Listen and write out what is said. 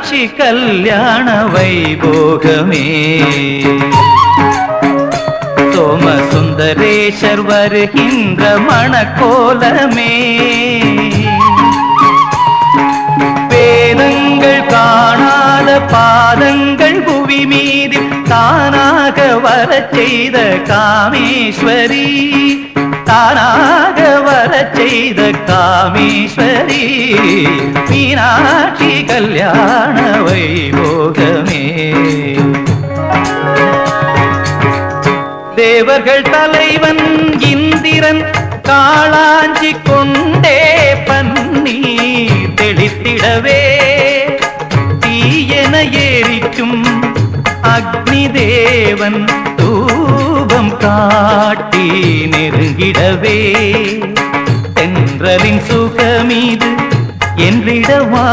மீனாட்சி கல்யாண வைபோகமே. சோம சுந்தரேஷர் வருகின்ற மணக்கோலமே. வேதங்கள் காணாத பாதங்கள் புவி மீது தானாக வர செய்த காமேஸ்வரி தானாக செய்த காமீஸ்வரி மீனாட்சி கல்யாண வைபோகமே. தேவர்கள் தலைவன் இந்திரன் காளாஞ்சி கொண்டே பன்னீர் தெளித்திடவே. தீயென ஏறிக்கும் அக்னி தேவன் தூபம் காட்டி நெருங்கிடவே. தென்றலின் சுகமீது என்றிடவா